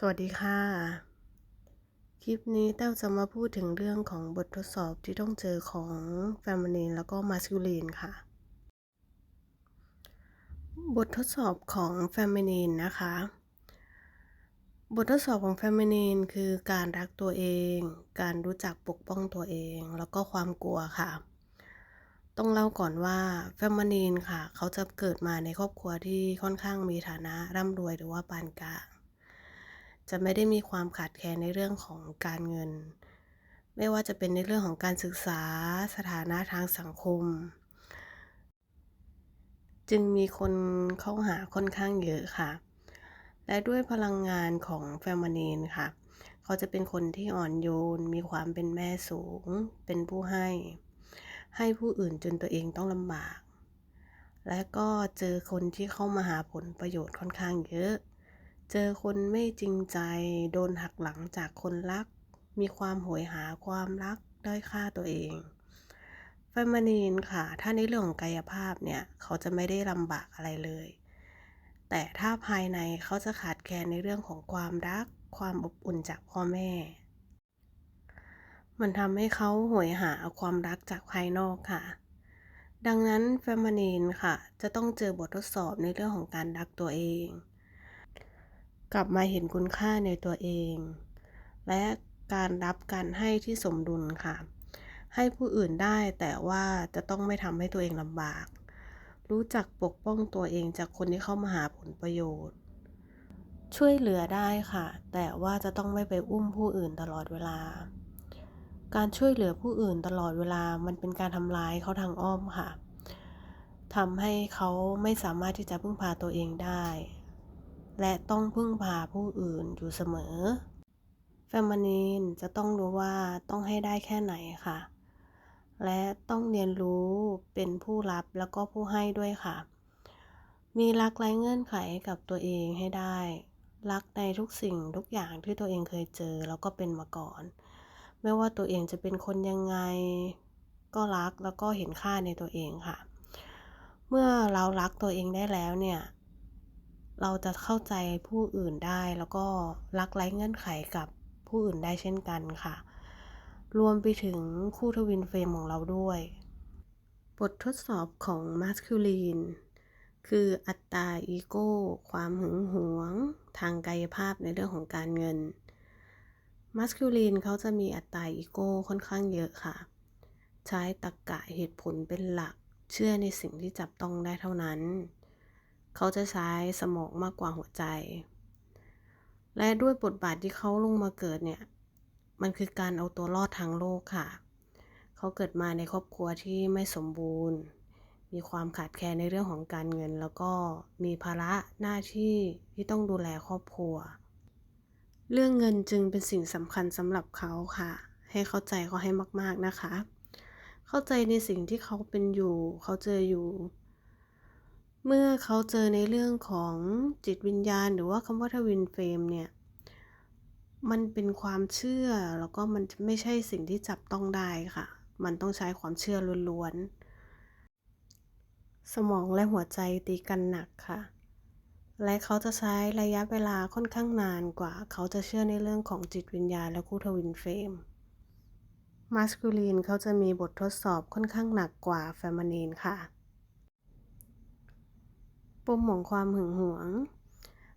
สวัสดีค่ะ คลิปนี้แต้วจะมาพูดถึงเรื่องของบททดสอบที่ต้องเจอของ Feminine แล้วก็ Masculine ค่ะ บททดสอบของ Feminine นะคะ บททดสอบของ Feminine คือการรักตัวเอง การรู้จักปกป้องตัวเอง แล้วก็ความกลัวค่ะ ต้องเล่าก่อนว่า Feminine ค่ะ เขาจะเกิดมาในครอบครัวที่ค่อนข้างมีฐานะร่ำรวยหรือว่าปานกลาง จะไม่ได้มีความขาดแคลนในเรื่องของการเงิน ไม่ว่าจะเป็นในเรื่องของการศึกษาสถานะทางสังคม จึงมีคนเข้าหาค่อนข้างเยอะค่ะ และด้วยพลังงานของแฟมินีนค่ะ เขาจะเป็นคนที่อ่อนโยน มีความเป็นแม่สูง เป็นผู้ให้ ให้ผู้อื่นจนตัวเองต้องลำบาก และก็เจอคนที่เข้ามาหาผลประโยชน์ค่อนข้างเยอะ เจอคนไม่จริงใจ โดนหักหลังจากคนรัก มีความโหยหาความรัก ด้อยค่าตัวเองแฟมินีนค่ะ ถ้าในเรื่องของกายภาพเนี่ย เขาจะไม่ได้ลำบากอะไรเลย แต่ถ้าภายในเขาจะขาดแคลนในเรื่องของความรัก ความอบอุ่นจากพ่อแม่ มันทำให้เขาโหยหาความรักจากภายนอกค่ะ ดังนั้นแฟมินีนค่ะ จะต้องเจอบททดสอบในเรื่องของการรักตัวเอง กลับมาเห็นคุณค่าในตัวเอง และการรับการให้ที่สมดุลค่ะ ให้ผู้อื่นได้แต่ว่าจะต้องไม่ทำให้ตัวเองลำบาก รู้จักปกป้องตัวเองจากคนที่เข้ามาหาผลประโยชน์ ช่วยเหลือได้ค่ะ แต่ว่าจะต้องไม่ไปอุ้มผู้อื่นตลอดเวลา การช่วยเหลือผู้อื่นตลอดเวลามันเป็นการทำร้ายเขาทางอ้อมค่ะทำให้เขาไม่สามารถที่จะพึ่งพาตัวเองได้ และต้องพึ่งพาผู้อื่นอยู่เสมอ แฟมินีนจะต้องรู้ว่าต้องให้ได้แค่ไหนค่ะ และต้องเรียนรู้เป็นผู้รับแล้วก็ผู้ให้ด้วยค่ะ มีรักไร้เงื่อนไขกับตัวเองให้ได้ รักในทุกสิ่งทุกอย่างที่ตัวเองเคยเจอแล้วก็เป็นมาก่อน ไม่ว่าตัวเองจะเป็นคนยังไง ก็รักแล้วก็เห็นค่าในตัวเองค่ะ เมื่อเรารักตัวเองได้แล้วเนี่ย เราจะเข้าใจผู้อื่นได้แล้วก็รักไร้เงื่อนไขกับผู้อื่นได้เช่นกันค่ะ รวมไปถึงคู่ทวินเฟรมของเราด้วย บททดสอบของ masculine คืออัตราอีโก้ ความหึงหวง ทางกายภาพในเรื่องของการเงิน masculine เขาจะมีอัตราอีโก้ค่อนข้างเยอะค่ะ ใช้ตรกกะเหตุผลเป็นหลัก เชื่อในสิ่งที่จับต้องได้เท่านั้น เขาจะใช้สมองมากกว่าหัวใจ และด้วยบทบาทที่เขาลงมาเกิดเนี่ย มันคือการเอาตัวรอดทางโลกค่ะ เขาเกิดมาในครอบครัวที่ไม่สมบูรณ์ มีความขาดแคลนในเรื่องของการเงิน แล้วก็มีภาระหน้าที่ที่ต้องดูแลครอบครัว เรื่องเงินจึงเป็นสิ่งสำคัญสำหรับเขาค่ะ ให้เข้าใจเขาให้มาก ๆนะคะ เข้าใจในสิ่งที่เขาเป็นอยู่ เขาเจออยู่ เมื่อเขาเจอในเรื่องของจิตวิญญาณ หรือว่าคำว่าทวินเฟรมเนี่ย มันเป็นความเชื่อแล้วก็มันไม่ใช่สิ่งที่จับต้องได้ค่ะ มันต้องใช้ความเชื่อล้วนๆ สมองและหัวใจตีกันหนักค่ะ และเขาจะใช้ระยะเวลาค่อนข้างนานกว่า เขาจะเชื่อในเรื่องของจิตวิญญาณและคู่ทวินเฟรมมาสคูลีนเขาจะมีบททดสอบค่อนข้างหนักกว่าแฟมินีนค่ะ ปมของความหึงหวง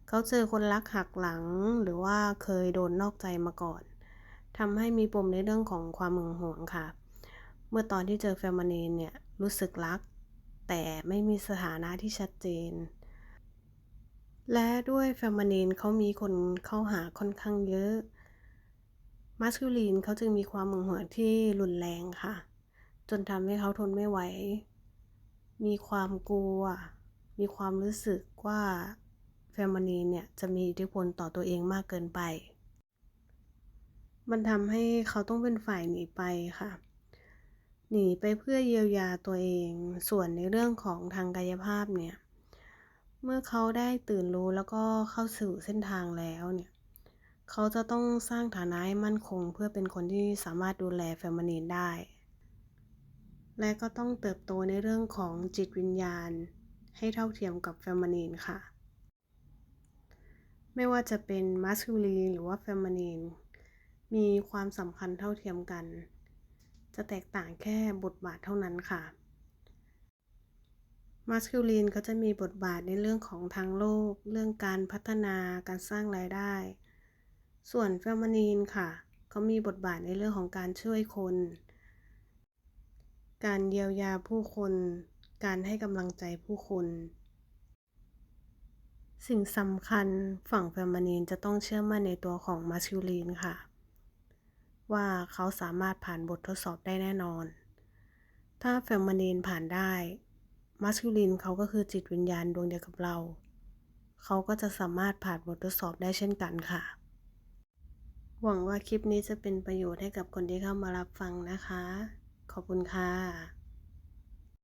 เขาเจอคนรักหักหลังหรือว่าเคยโดนนอกใจมาก่อนทำให้มีปมในเรื่องของความหึงหวงค่ะ เมื่อตอนที่เจอแฟมินีนเนี่ยรู้สึกรัก แต่ไม่มีสถานะที่ชัดเจน และด้วยแฟมินีนเขามีคนเข้าหาค่อนข้างเยอะมาสคูลีนเขาจึงมีความหึงหวงที่รุนแรงค่ะ จนทำให้เขาทนไม่ไหว มีความกลัว มีความรู้สึกว่าแฟมินีเนี่ยจะมีอิทธิพลต่อตัวเองมากเกินไป มันทำให้เขาต้องเป็นฝ่ายหนีไปค่ะ หนีไปเพื่อเยียวยาตัวเอง ส่วนในเรื่องของทางกายภาพเนี่ย เมื่อเขาได้ตื่นรู้แล้วก็เข้าสู่เส้นทางแล้วเนี่ยเขาจะต้องสร้างฐานะให้มั่นคง เพื่อเป็นคนที่สามารถดูแลแฟมินีนได้ และก็ต้องเติบโตในเรื่องของจิตวิญญาณ ให้เท่าเทียมกับแฟมินีนค่ะ ไม่ว่าจะเป็น masculine หรือว่า feminine มีความสำคัญเท่าเทียมกัน จะแตกต่างแค่บทบาทเท่านั้นค่ะ masculine ก็จะมีบทบาทในเรื่องของทางโลก เรื่องการพัฒนาการสร้างรายได้ ส่วน feminine ค่ะเขามีบทบาทในเรื่องของการช่วยคน การเยียวยาผู้คน การให้กำลังใจผู้คน สิ่งสำคัญฝั่ง feminine จะต้องเชื่อมั่นในตัวของ masculine ค่ะ ว่าเขาสามารถผ่านบททดสอบได้แน่นอน ถ้า feminine ผ่านได้ masculine เขาก็คือจิตวิญญาณดวงเดียวกับเรา เขาก็จะสามารถผ่านบททดสอบได้เช่นกันค่ะหวังว่าคลิปนี้จะเป็นประโยชน์ให้กับคนที่เข้ามารับฟังนะคะ ขอบคุณค่ะ